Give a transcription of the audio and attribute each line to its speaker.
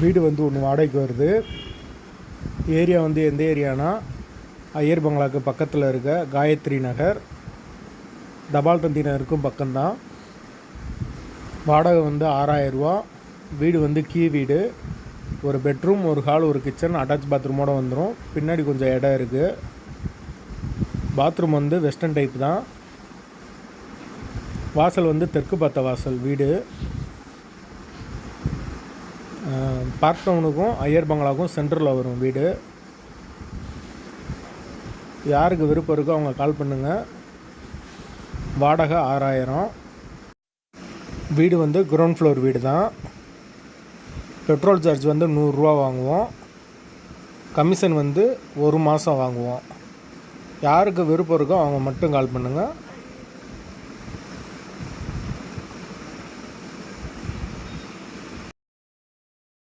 Speaker 1: வீடு வந்து ஒன்று வாடகைக்கு வருது. ஏரியா வந்து எந்த ஏரியானா ஐயர் பங்களாக்கு பக்கத்தில் இருக்க காயத்ரி நகர். தபால் தந்தி நகருக்கும் பக்கம்தான். வாடகை வந்து ஆறாயிரரூவா வீடு வந்து கீ வீடு. ஒரு பெட்ரூம் ஒரு ஹால் ஒரு கிச்சன் அட்டாச் பாத்ரூமோடு வந்துடும் பின்னாடி கொஞ்சம் இடம் இருக்குது பாத்ரூம் வந்து வெஸ்டர்ன் டைப் தான். வாசல் வந்து தெற்கு பார்த்த வாசல் வீடு. பார்க் டவுனுக்கும் ஐயர் பங்களாவுக்கும் சென்டரில் வரும் வீடு. யாருக்கு விருப்பம் இருக்கோ அவங்க கால் பண்ணுங்கள் வாடகை ஆறாயிரம். வீடு வந்து கிரவுண்ட் ஃப்ளோர் வீடு தான் பெட்ரோல் சார்ஜ் வந்து நூறுரூவா வாங்குவோம். கமிஷன் வந்து ஒரு மாதம் வாங்குவோம். யாருக்கு விருப்பம் இருக்கோ அவங்க மட்டும் கால் பண்ணுங்கள்